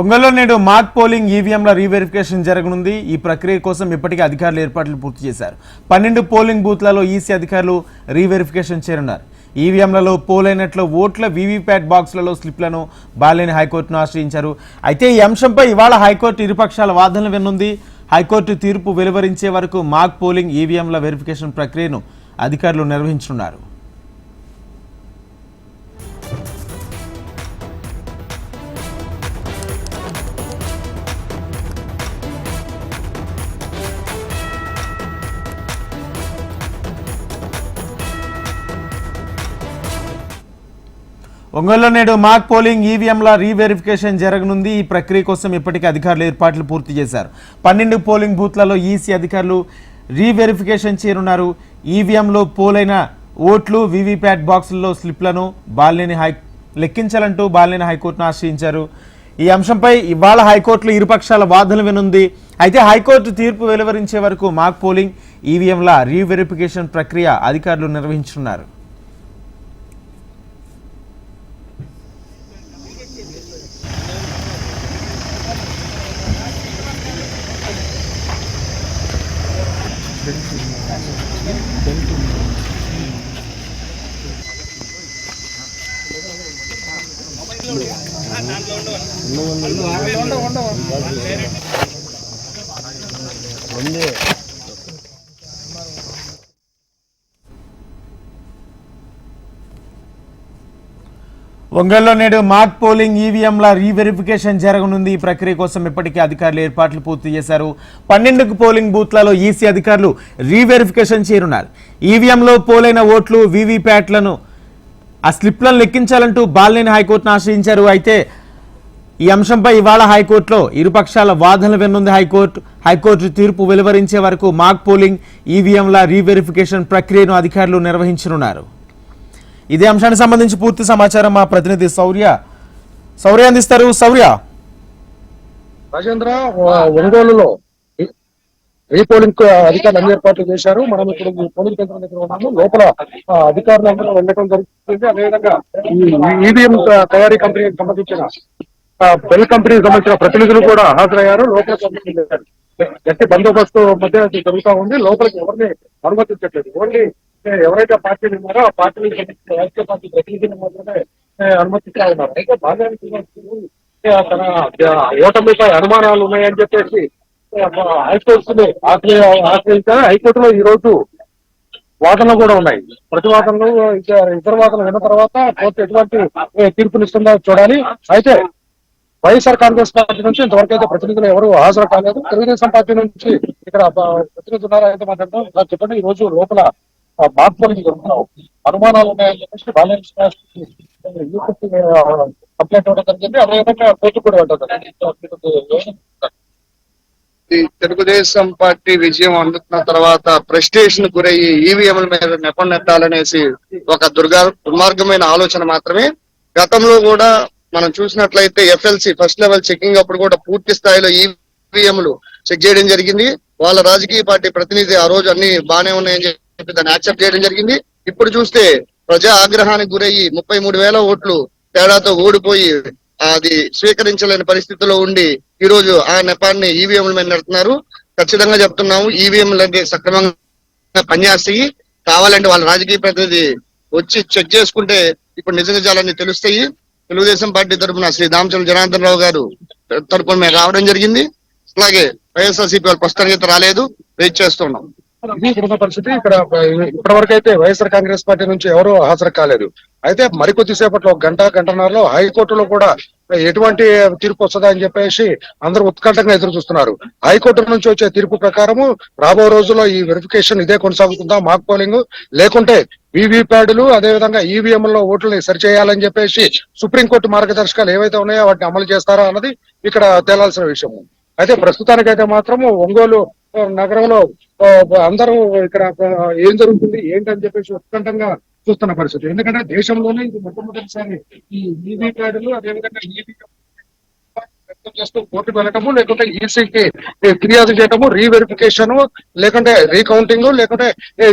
ఒంగోలులో నేడు mock polling ఈవీఎంల రీవెరిఫికేషన్ జరగనుంది. ఈ ప్రక్రియ కోసం ఇప్పటికే అధికారులు ఏర్పాట్లు పూర్తి చేశారు. పన్నెండు పోలింగ్ బూత్లలో ఈసీ అధికారులు రీవెరిఫికేషన్ చేరున్నారు ఈవీఎంలలో పోలైనట్లు ఓట్ల వీవీప్యాట్ బాక్సులలో స్లిప్లను బాలేని హైకోర్టును ఆశ్రయించారు. అయితే ఈ అంశంపై ఇవాళ హైకోర్టు ఇరుపక్షాల వాదనలు వినుంది హైకోర్టు తీర్పు వెలువరించే వరకు మాక్ పోలింగ్ ఈవీఎంల వెరిఫికేషన్ ప్రక్రియను అధికారులు నిర్వహించనున్నారు. ఒంగోలులో నేడు మాక్ పోలింగ్ ఈవీఎంల రీవెరిఫికేషన్ జరగనుంది. ఈ ప్రక్రియ కోసం ఇప్పటికే అధికారులు ఏర్పాట్లు పూర్తి చేశారు. పన్నెండు పోలింగ్ బూత్లలో ఈసీ అధికారులు రీవెరిఫికేషన్ చేరున్నారు ఈవీఎంలో పోలైన ఓట్లు వీవీప్యాట్ బాక్సుల్లో స్లిప్లను బాలినేని హై లెక్కించాలంటూ బాలినేని హైకోర్టును ఆశ్రయించారు. ఈ అంశంపై ఇవాళ హైకోర్టులో ఇరుపక్షాల వాదనలు వినుంది. అయితే హైకోర్టు తీర్పు వెలువరించే వరకు మాక్ పోలింగ్ ఈవీఎంల రీవెరిఫికేషన్ ప్రక్రియ అధికారులు నిర్వహించున్నారు ఉంది ఒంగోలులో నేడు మాక్ పోలింగ్ ఈవీఎంల రీవెరిఫికేషన్ జరగనుంది. ఈ ప్రక్రియ కోసం ఇప్పటికే అధికారులు ఏర్పాట్లు పూర్తి చేశారు. పన్నెండుకు పోలింగ్ బూత్లలో ఈసీ అధికారులు రీవెరిఫికేషన్ చేరున్నారు. ఈవీఎంలో పోలైన ఓట్లు వీవీప్యాట్లను ఆ స్లిప్లను లెక్కించాలంటూ బాలినేని హైకోర్టును ఆశ్రయించారు. అయితే ఈ అంశంపై ఇవాళ హైకోర్టులో ఇరుపక్షాల వాదనలు వినుంది హైకోర్టు. హైకోర్టు తీర్పు వెలువరించే వరకు మాక్ పోలింగ్ ఈవీఎంల రీవెరిఫికేషన్ ప్రక్రియను అధికారులు నిర్వహించనున్నారు. ఇదే అంశానికి సంబంధించి పూర్తి సమాచారం మా ప్రతినిధి శౌర్య శౌర్య అందిస్తారు. శౌర్య రాజేంద్ర ఒంగోలులో రీపోలింగ్ అధికారులు అన్ని ఏర్పాట్లు చేశారు. మనం ఇప్పుడు పోలింగ్ కేంద్రం దగ్గర ఉన్నాము. లోపల అధికారులు అందరూ వెళ్ళడం జరుగుతుంది. అదేవిధంగా ఈవీఎం తయారీ కంపెనీకి సంబంధించిన బెల్ కంపెనీకి సంబంధించిన ప్రతినిధులు కూడా హాజరయ్యారు. లోపల గట్టి బందోబస్తు మధ్య జరుగుతూ ఉంది. లోపలికి ఎవరిని అనుమతించట్లేదు. ఓన్లీ ఎవరైతే పార్టీలు ఉన్నారో ఆ పార్టీలకు సంబంధించిన రాజకీయ పార్టీ ప్రతినిధులు మాత్రమే ఏ, అనుమతిస్తా ఉన్నారు అయితే బాగా తన ఓటమిపై అనుమానాలు ఉన్నాయని చెప్పేసి హైకోర్టు ఆశ్రయించారు. హైకోర్టులో ఈ రోజు వాదనలు కూడా ఉన్నాయి. ప్రతివాదనలు వాదనలు ఇతర వాదనలు విన్న తర్వాత కోర్టు ఎటువంటి తీర్పునిస్తుందో చూడాలి. అయితే వైఎస్ఆర్ కాంగ్రెస్ పార్టీ నుంచి ఇంతవరకు అయితే ప్రతినిధులు ఎవరు హాజరు కాలేదు. తెలుగుదేశం పార్టీ నుంచి ఇక్కడ ప్రతినిధులు ఉన్నారా? అయితే మాట్లాడతాం చెప్పండి. ఈ రోజు లోపల అనుమానాలు ఉన్నాయని చెప్పేసి కంప్లైంట్ కోర్టు కూడా ఉంటుంది తెలుగుదేశం పార్టీ విజయం అందుకున్న తర్వాత ప్రెస్టేషన్ గురయ్యి ఈవీఎంల మీద నెప్పనెట్టాలనేసి ఒక దుర్గా దుర్మార్గమైన ఆలోచన మాత్రమే. గతంలో కూడా మనం చూసినట్లయితే ఎఫ్ఎల్సి ఫస్ట్ లెవెల్ చెకింగ్ అప్పుడు కూడా పూర్తి స్థాయిలో ఈవీఎంలు చెక్ చేయడం జరిగింది. వాళ్ళ రాజకీయ పార్టీ ప్రతినిధి ఆ రోజు అన్ని బానే ఉన్నాయని చెప్పి దాన్ని యాక్సెప్ట్ చేయడం జరిగింది. ఇప్పుడు చూస్తే ప్రజా ఆగ్రహానికి గురయ్యి ముప్పై మూడు వేల ఓట్లు తేడాతో ఓడిపోయి అది స్వీకరించలేని పరిస్థితిలో ఉండి ఈ రోజు ఆ నెపాన్ని ఈవీఎంల మీద నెడుతున్నారు. ఖచ్చితంగా చెప్తున్నాము ఈవీఎంలు అంటే సక్రమంగా పనిచేస్తాయి. కావాలంటే వాళ్ళ రాజకీయ ప్రతినిధి వచ్చి చెక్ చేసుకుంటే ఇప్పుడు నిజ నిజాలన్నీ తెలుస్తాయి. తెలుగుదేశం పార్టీ తరఫున శ్రీ దామచంద్ర జనార్దన్ రావు గారు తరఫున మేము రావడం జరిగింది. అలాగే వైఎస్ఆర్సీపీ వాళ్ళు ప్రస్తుతానికి అయితే రాలేదు. వెయిట్ చేస్తున్నాం. ఇది ఇప్పుడున్న పరిస్థితి. ఇక్కడ ఇప్పటి వరకు అయితే వైఎస్ఆర్ కాంగ్రెస్ పార్టీ నుంచి ఎవరు హాజరు కాలేదు. అయితే మరికొద్ది సేపట్లో ఒక గంట గంటన్నరలో హైకోర్టులో కూడా ఎటువంటి తీర్పు వస్తుందా అని చెప్పేసి అందరూ ఉత్కంఠంగా ఎదురు చూస్తున్నారు హైకోర్టు నుంచి వచ్చే తీర్పు ప్రకారము రాబో రోజుల్లో ఈ వెరిఫికేషన్ ఇదే కొనసాగుతుందా మాక్ పోలింగ్? లేకుంటే వివి ప్యాడ్లు అదేవిధంగా ఈవీఎంలో ఓట్లని సరిచేయాలని చెప్పేసి సుప్రీంకోర్టు మార్గదర్శకాలు ఏవైతే ఉన్నాయో వాటిని అమలు చేస్తారా అన్నది ఇక్కడ తేలాల్సిన విషయం అయితే ప్రస్తుతానికైతే మాత్రము ఒంగోలు నగరంలో అందరూ ఇక్కడ ఏం జరుగుతుంది ఏంటని చెప్పేసి ఉత్కంఠంగా చూస్తున్న పరిస్థితి. ఎందుకంటే దేశంలోనే ఇది మొట్టమొదటిసారి ఈ ఈవీ ప్యాడ్లు అదేవిధంగా ఈవీ చేస్తూ కోర్టుకు వెళ్ళటము లేకుంటే ఈసీకి ఫిర్యాదు చేయటము రీవెరిఫికేషన్ లేకుంటే రీకౌంటింగ్ లేకుంటే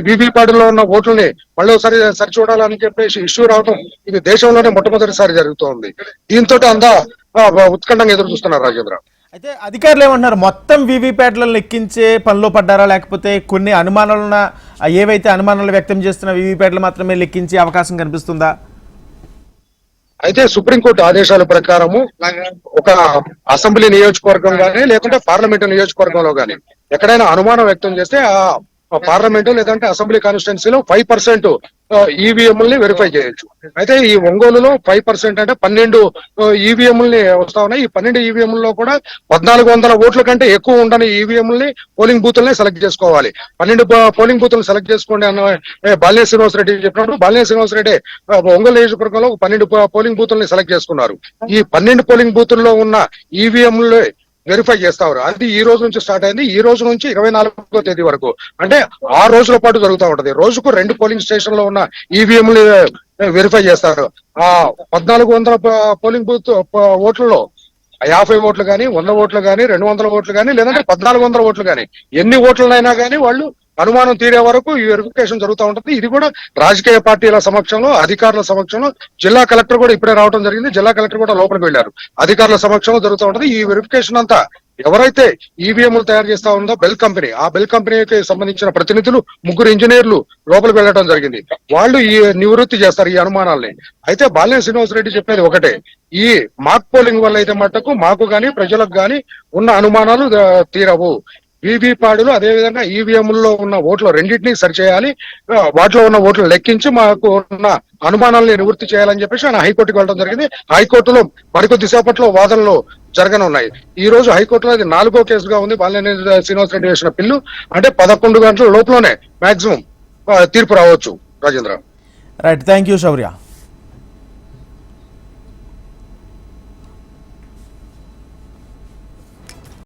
వివిపాడులో ఉన్న ఓట్లని మళ్ళీ ఒకసారి సరిచూడాలని చెప్పేసి ఇష్యూ రావడం ఇది దేశంలోనే మొట్టమొదటిసారి జరుగుతోంది. దీంతో అందా ఉత్కంఠంగా ఎదురు చూస్తున్నారు రాజేంద్ర. అయితే అధికారులు ఏమంటున్నారు? మొత్తం వీవీప్యాట్లను లెక్కించే పనిలో పడ్డారా? లేకపోతే కొన్ని అనుమానాలున్న ఏవైతే అనుమానాలు వ్యక్తం చేస్తున్న వీవీప్యాట్లు మాత్రమే లెక్కించే అవకాశం కనిపిస్తుందా? అయితే సుప్రీంకోర్టు ఆదేశాల ప్రకారము ఒక అసెంబ్లీ నియోజకవర్గం కానీ లేకుంటే పార్లమెంటు నియోజకవర్గంలో కానీ ఎక్కడైనా అనుమానం వ్యక్తం చేస్తే ఆ పార్లమెంట్ లేదంటే అసెంబ్లీ కాన్స్టిట్యున్సీలో ఫైవ్ పర్సెంట్ ఈవీఎంల్ని వెరిఫై చేయొచ్చు. అయితే ఈ ఒంగోలులో ఫైవ్ పర్సెంట్ అంటే పన్నెండు ఈవీఎంల్ని వస్తా ఉన్నాయి. ఈ పన్నెండు ఈవీఎంలలో కూడా పద్నాలుగు వందల ఓట్ల కంటే ఎక్కువ ఉండని ఈవీఎంల్ని పోలింగ్ బూత్లని సెలెక్ట్ చేసుకోవాలి. పన్నెండు పోలింగ్ బూతులు సెలెక్ట్ చేసుకోండి అన్న ఏ, బాలినేని శ్రీనివాస్ రెడ్డి చెప్పినప్పుడు బాలినేని శ్రీనివాస్ రెడ్డి ఒంగోలు నియోజకవర్గంలో పన్నెండు పోలింగ్ బూతుల్ని సెలెక్ట్ చేసుకున్నారు. ఈ పన్నెండు పోలింగ్ బూతుల్లో ఉన్న ఈవీఎంలు వెరిఫై చేస్తారు అది ఈ రోజు నుంచి స్టార్ట్ అయింది ఈ రోజు నుంచి ఇరవై నాలుగో తేదీ వరకు. అంటే ఆరు రోజుల పాటు జరుగుతూ ఉంటది. రోజుకు రెండు పోలింగ్ స్టేషన్లో ఉన్న ఈవీఎంలు వెరిఫై చేస్తారు. ఆ పద్నాలుగు వందల పోలింగ్ బూత్ ఓట్లలో యాభై ఓట్లు కానీ వంద ఓట్లు కానీ రెండు వందల ఓట్లు కానీ లేదంటే పద్నాలుగు వందల ఓట్లు కానీ ఎన్ని ఓట్లనైనా కానీ వాళ్ళు అనుమానం తీరే వరకు ఈ వెరిఫికేషన్ జరుగుతూ ఉంటుంది. ఇది కూడా రాజకీయ పార్టీల సమక్షంలో అధికారుల సమక్షంలో జిల్లా కలెక్టర్ కూడా ఇప్పుడే రావడం జరిగింది. జిల్లా కలెక్టర్ కూడా లోపలికి వెళ్ళారు. అధికారుల సమక్షంలో జరుగుతూ ఉంటుంది. ఈ వెరిఫికేషన్ అంతా ఎవరైతే ఈవీఎంలు తయారు చేస్తా ఉందో బెల్ కంపెనీ ఆ బెల్ కంపెనీకి సంబంధించిన ప్రతినిధులు ముగ్గురు ఇంజనీర్లు లోపలికి వెళ్ళడం జరిగింది. వాళ్ళు ఈ నివృత్తి చేస్తారు ఈ అనుమానాల్ని. అయితే బాల్య శ్రీనివాస్ రెడ్డి చెప్పేది ఒకటే. ఈ మాక్ పోలింగ్ వల్ల అయితే మటుకు మాకు గాని ప్రజలకు గాని ఉన్న అనుమానాలు తీరవు. వీవీప్యాడ్లు అదేవిధంగా అదే విధంగా ఉన్న ఓట్లు రెండింటినీ సరిచేయాలి. వాటిలో ఉన్న ఓట్లు లెక్కించి మాకు ఉన్న అనుమానాలను నివృత్తి చేయాలని చెప్పేసి ఆయన హైకోర్టుకు వెళ్ళడం జరిగింది. హైకోర్టులో మరికొద్ది సేపట్లో వాదనలు జరగనున్నాయి. ఈ రోజు హైకోర్టులో అది నాలుగో కేసుగా ఉంది. బాలినేని శ్రీనివాస్ రెడ్డి వేసిన పిల్లు. అంటే పదకొండు గంటల లోపలనే మాక్సిమం తీర్పు రావచ్చు Rajendra. Right thank you Shaurya